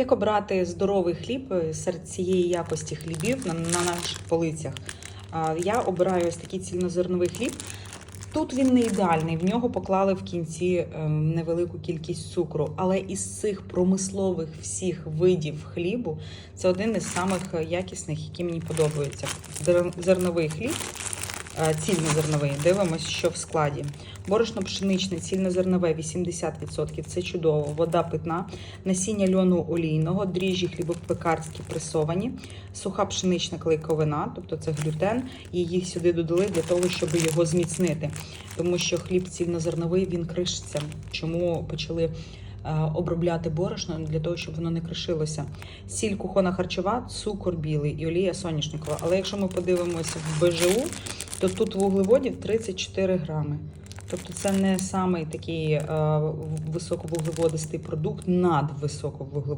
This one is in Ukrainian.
Як обрати здоровий хліб е, серед цієї якості хлібів на, на наших полицях? Я обираю ось такий цільнозерновий хліб. Тут він не ідеальний, в нього поклали в кінці ем, невелику кількість цукру, але із цих промислових всіх видів хлібу це один із самих якісних, які мені подобаються. Зер- Зерновий хліб, цільнозерновий. Дивимось, що в складі. Борошно пшеничне, цільнозернове 80%, це чудово, вода питна, насіння льону олійного, дріжджі хлібопекарські пресовані, суха пшенична клейковина, тобто це глютен, і їх сюди додали для того, щоб його зміцнити. Тому що хліб цільнозерновий він кришиться. Чому почали е, обробляти борошно для того, щоб воно не кришилося? Сіль кухона харчова, цукор білий і олія соняшникова. Але якщо ми подивимося в БЖУ, то тут вуглеводів 34 грами. Тобто це не самий такий е, високовуглеводистий продукт, надвисоковуглеводистий.